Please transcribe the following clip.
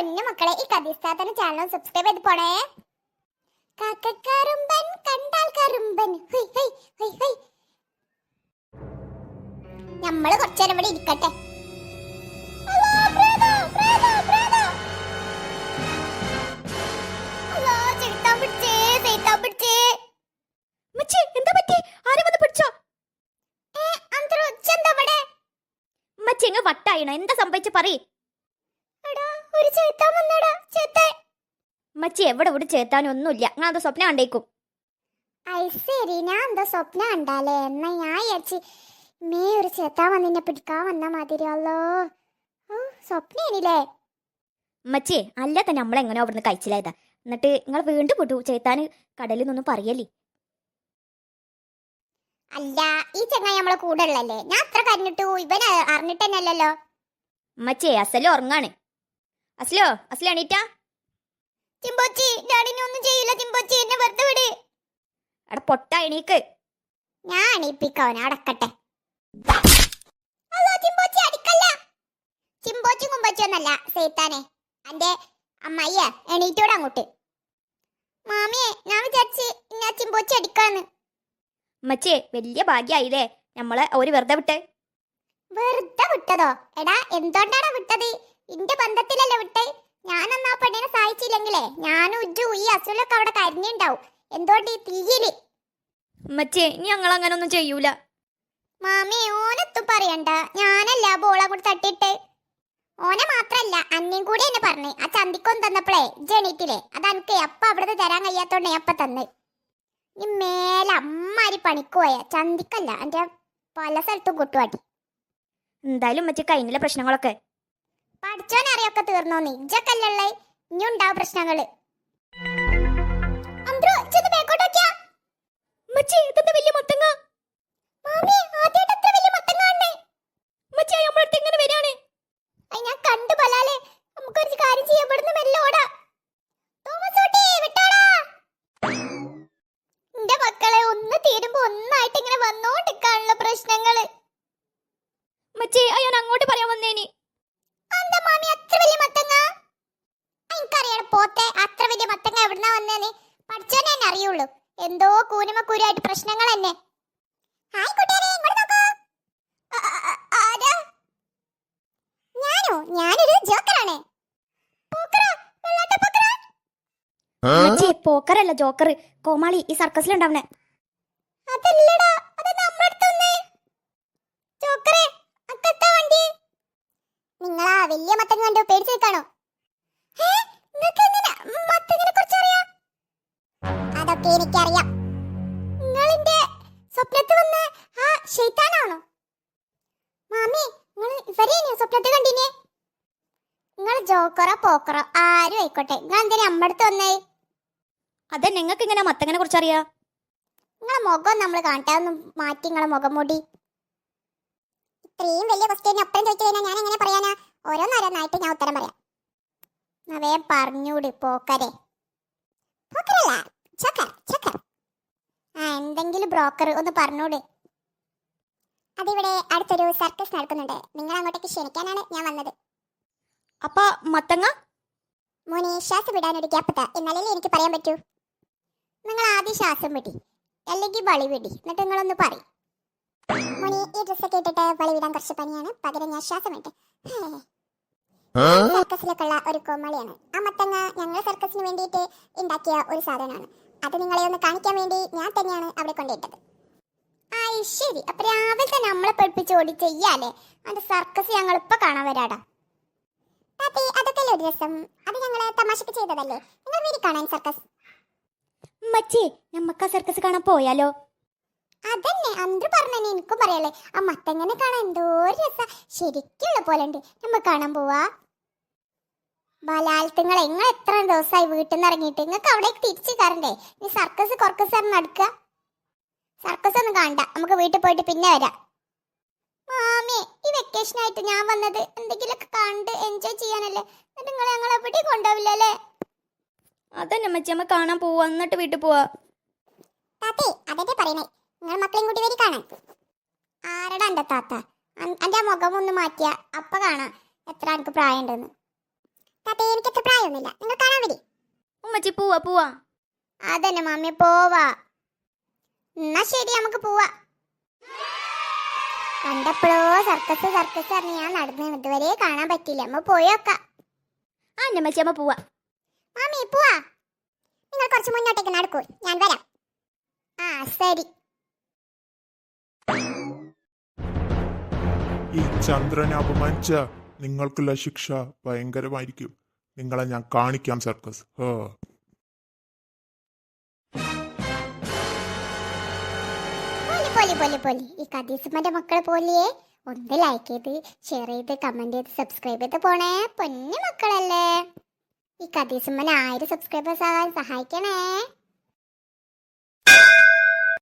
പൊന്നു മക്കളെ ഈ കഥിസ്ഥാതന ചാനൽ സബ്സ്ക്രൈബ് ചെയ്ത് പോണേ. കാക്കക്കാരുമ്പൻ കണ്ടാൽ കറുമ്പൻ. നമ്മൾ കുറച്ചേരം ഇവിടെ ഇരിക്കട്ടെ. വട്ടായിണ? എന്താ സംഭവിച്ചു? പറയ്. ഒരു ചേത്താൻ വന്നടാ ചെകുത്താൻ. മച്ചി എവിടെ ഇവിടെ ചേത്താനും ഒന്നുമില്ല. ഞാൻ അത് സ്വപ്നം കണ്ടേക്കും. ഐ ശരി ഞാൻ എന്താ സ്വപ്നം കണ്ടാലേ. എന്നാ ഞാൻ വിചാരിച്ച് മേ ഒരു ചേത്താൻ വന്നിന്നെ പിടിക്കാൻ വന്ന മാതിരിയല്ലോ ഓ സ്വപ്നേനില്ലേ മച്ചി അല്ല തന്നെ നമ്മളെങ്ങനെയോ അവിടുന്ന് കഴിച്ചില്ലായതാ എന്നിട്ട് നിങ്ങൾ വീണ്ടും വിട്ടു ചേത്താന് കടലിൽ നിന്നൊന്നും പറയല്ലേ. അല്ല ഈ ചങ്ങായി നമ്മളെ കൂടെ ഉള്ളല്ലേ ഞാൻ അത്ര കരഞ്ഞിട്ടു ഇവൻ അ- മച്ചേ അസലോ ഉറങ്ങാണ്. അസ്ലോ അസ്ലോ എണീറ്റാ. ചിമ്പോച്ചി ഡാഡിനെ ഒന്നും ചെയ്യില്ല ചിമ്പോച്ചി എന്നെ വെറുതെ വിട്. അട പൊട്ട എണീക്ക്. ഞാൻ അണിയിപ്പിക്കവനെ അടക്കട്ടെ. അല്ലോ ചിമ്പോച്ചി അടിക്കല്ല. ചിമ്പോച്ചി കുമ്പോച്ചി ഒന്നല്ല സേത്താനെ. അന്റെ അമ്മയ്യ എണീറ്റോടെ അങ്ങോട്ട്. മാമിയെ ഞാൻ വിചാരിച്ച് ഞാൻ ചിമ്പോച്ചി അടിക്കാന്ന്. അമ്മച്ചേ വലിയ ഭാഗ്യായില്ലേ. നമ്മളെ ഒരു വെറുതെ വിട്ട്. വെറുതെ വിട്ടതോ? എടാ എന്തുകൊണ്ടാണ് വിട്ടത്? ഇന്റെ ബന്ധത്തിലല്ലേ വിട്ടേ? ഞാനൊന്നും ആ പെണ്ണിനെ സഹായിച്ചില്ലെങ്കിലേ ഞാനും ഉജ്ജു ഈ അസുലൊക്കെ അവിടെ കരിഞ്ഞുണ്ടാവും. എന്തുകൊണ്ട് ഈ തീയിൽ? മച്ചേ ഇനി ഞങ്ങൾ അങ്ങനെ ഒന്നും ചെയ്യൂല. മാമി ഓനെത്തും പറയണ്ട. ഞാനല്ല ബോള കൂടി തട്ടിട്ട് ഓനെ മാത്രല്ല അന്നേം കൂടി എന്നെ പറഞ്ഞു. ആ ചന്തിക്കൊന്ന് തന്നപ്പോഴേ ജനീറ്റിലെ അത് എനിക്ക് അപ്പ അവിടുന്ന് തരാൻ കഴിയാത്തോണ്ട് അപ്പ തന്ന്. ഈ മേലെ അമ്മാരി പണിക്ക് പോയ. ചന്തിക്കല്ല എന്റെ പല സ്ഥലത്തും കുട്ടുവാട്ടി എന്തായാലും മറ്റേ കഴിഞ്ഞില്ല പ്രശ്നങ്ങളൊക്കെ പഠിച്ചോനറിയൊക്കെ തീർന്നോന്ന് ഇജക്കല്ലേ ഇനി ഉണ്ടാവും പ്രശ്നങ്ങൾ. ഞാൻ ഒന്നായിട്ട് ഇങ്ങനെ വന്നോണ്ടിരിക്കാനുള്ള പ്രശ്നങ്ങൾ. മച്ചേ അയ്യോ അങ്ങോട്ട് പറയാൻ വന്നേനി എന്താ മാമി അത്ര വലിയ മത്തങ്ങ എനിക്കറിയാം പോത്തെ അത്ര വലിയ മത്തങ്ങ എവിടുന്നാ വന്നേന്ന്? പഠിച്ചോനെ തന്നെ അറിയുള്ളൂ. എന്തോ കൂനുമ കൂരായിട്ട് പ്രശ്നങ്ങൾ തന്നെ ഹായ് ഇങ്ങോട്ട് നോക്കൂ. ആരാ? ഞാനോ? ഞാനൊരു ജോക്കറാണ്. പോക്കറല്ല ജോക്കർ കോമാളി ഈ സർക്കസിലുണ്ടാവണേ അതല്ലടാ അത് അക്കത്ത വണ്ടി. നിങ്ങളാ വലിയ മത്തങ്ങ കണ്ടോ പേടിച്ച് നിൽക്കാണോ? എനിക്കറിയാം. നിങ്ങളിന്റെ സ്വപ്നത്തിൽ വന്ന ആ ഷെയ്ത്താനാണോ മാമി നിങ്ങൾ ഇവരെയോ സ്വപ്നത്തിൽ കണ്ടിനെ നിങ്ങൾ ജോക്കറോ പോക്കറോ ആരും ആയിക്കോട്ടെ. നിങ്ങൾ എന്തിനാ അമ്മടുത്ത് വന്നേ? അതെ നിങ്ങൾക്ക് ഇങ്ങനെ മത്തങ്ങനെ കുറിച്ച് അറിയാ? നിങ്ങളെ മുഖം നമ്മൾ കാണട്ടെ ഒന്ന് മാറ്റി നിങ്ങളെ മുഖം മൂടി. ഇത്രയും വലിയ ക്വസ്റ്റ്യൻ അപ്പുറം ചോദിച്ചു കഴിഞ്ഞാൽ ഞാൻ എങ്ങനെ പറയാനാ? ഓരോന്നോരോന്നായിട്ട് ഞാൻ ഉത്തരം പറയാം. അവയെ പറഞ്ഞൂടി പോക്കരെ. ബ്രോക്കർ ഒന്ന് പറഞ്ഞൂടെ. അതിവിടെ അടുത്തൊരു സർക്കസ് നടക്കുന്നുണ്ട്. നിങ്ങൾ അങ്ങോട്ടേക്ക് ക്ഷണിക്കാനാണ് ഞാൻ വന്നത്. അപ്പ മത്തങ്ങ? മോനെ ശ്വാസം വിടാനൊരു ഗ്യാപ്പത്ത എന്നാലേ എനിക്ക് പറയാൻ പറ്റൂ? നിങ്ങൾ ആദ്യം ശ്വാസം വിടി. അല്ലെങ്കിൽ വളി വിടി. എന്നിട്ട് നിങ്ങളൊന്ന് പറയും. മോനെ ഈ ഡ്രസ്സൊക്കെ ഇട്ടിട്ട് വളി വിടാൻ കുറച്ച് പണിയാണ്. പകരം ഞാൻ ശ്വാസം വിട്ട്. സർക്കസിലൊക്കെ ഉള്ള ഒരു കോമളിയാണ്. ആ മത്തങ്ങ ഞങ്ങൾ സർക്കസിന് വേണ്ടിയിട്ട് ഉണ്ടാക്കിയ ഒരു സാധനമാണ്. അത് നിങ്ങളെ ഒന്ന് കാണിക്കാൻ വേണ്ടി ഞാൻ തന്നെയാണ് അവിടെ കൊണ്ടിട്ടത് ആയി ശരി. അപ്പൊ രാവിലെ തന്നെ നമ്മളെ പഠിപ്പിച്ച് ഓടി ചെയ്യാല്ലേ? അത് സർക്കസ് ഞങ്ങൾ ഇപ്പൊ കാണാൻ വരാടാ. താത്തി, അതൊക്കെ ഒരു രസം? അത് ഞങ്ങൾ തമാശക്ക് ചെയ്തതല്ലേ? നിങ്ങൾ വീരി കാണാൻ സർക്കസ് മച്ചി നമ്മക്ക് ആ സർക്കസ് കാണാൻ പോയാലോ? അതന്നെ അന്ത് പറഞ്ഞ എനിക്കും പറയാലേ ആ മത്തങ്ങനെ കാണാൻ? എന്തോ രസ. ശരിക്കുള്ള പോലെ ഉണ്ട്. നമ്മ കാണാൻ പോവാ. ബലാൽത്തുങ്ങൾ നിങ്ങൾ എത്ര ദിവസമായി വീട്ടിൽ നിന്ന് ഇറങ്ങിയിട്ട്? നിങ്ങൾക്ക് അവിടേക്ക് തിരിച്ചു കയറണ്ടേ? നീ സർക്കസ് കൊർക്കസ് പറഞ്ഞ് നടക്കുക സർക്കസ് ഒന്നും കാണണ്ട. നമുക്ക് വീട്ടിൽ പോയിട്ട് പിന്നെ വരാം. മാമി ഈ വെക്കേഷൻ ആയിട്ട് ഞാൻ വന്നത് എന്തെങ്കിലുമൊക്കെ കണ്ട് എൻജോയ് ചെയ്യാനല്ലേ? എന്നിട്ട് നിങ്ങൾ ഞങ്ങൾ എവിടെയും കൊണ്ടുപോവില്ലല്ലേ? അതന്നെ മച്ചി നമ്മൾ കാണാൻ പോവാ. എന്നിട്ട് വീട്ടിൽ പോവാ. താത്തേ അതന്നെ പറയണേ. നിങ്ങൾ മക്കളെയും കൂട്ടി വരി കാണാൻ. ആരടാ എന്റെ താത്ത? എന്റെ മുഖം ഒന്ന് മാറ്റിയ. അപ്പ കാണാം എത്ര എനിക്ക് പ്രായം ഉണ്ടെന്ന് താത്തേ എനിക്ക് അത്ര പ്രായമൊന്നുമില്ല. നിങ്ങൾ കാണാൻ വരി. ഉമ്മച്ചി പോവാ പോവാ. അതന്നെ മമ്മി പോവാ. എന്നാ ശരി നമുക്ക് പോവാ. കണ്ടപ്പോഴോ സർക്കസ് സർക്കസ് അറിഞ്ഞ് ഞാൻ നടന്നു ഇതുവരെ കാണാൻ പറ്റില്ല അമ്മ പോയോക്ക ആ എന്റെ അമ്മ പോവാ. മാമി പോവാ. നിങ്ങൾ കുറച്ച് മുന്നോട്ടേക്ക് നടക്കൂ. ഞാൻ വരാം. ആ ശരി. ഈ ചന്ദ്രനെ അപമാനിച്ച നിങ്ങൾക്കുള്ള ശിക്ഷ ഭയങ്കരമായിരിക്കും. നിങ്ങളെ ഞാൻ കാണിക്കാം സർക്കസ് ഹേ പോലി പോലി പോലി ഈ കദീസുമ്മന്റെ മക്കളെ പോലെയേ. ഒന്ന് ലൈക്ക് ചെയ്ത് ഷെയർ ചെയ്ത് കമന്റ് ചെയ്ത് സബ്സ്ക്രൈബ് ചെയ്ത് പോണേ പൊന്നു മക്കളല്ലേ. ഈ കദീസുമ്മനെ ആയിരം സബ്സ്ക്രൈബേഴ്സ് ആകാൻ സഹായിക്കണേ.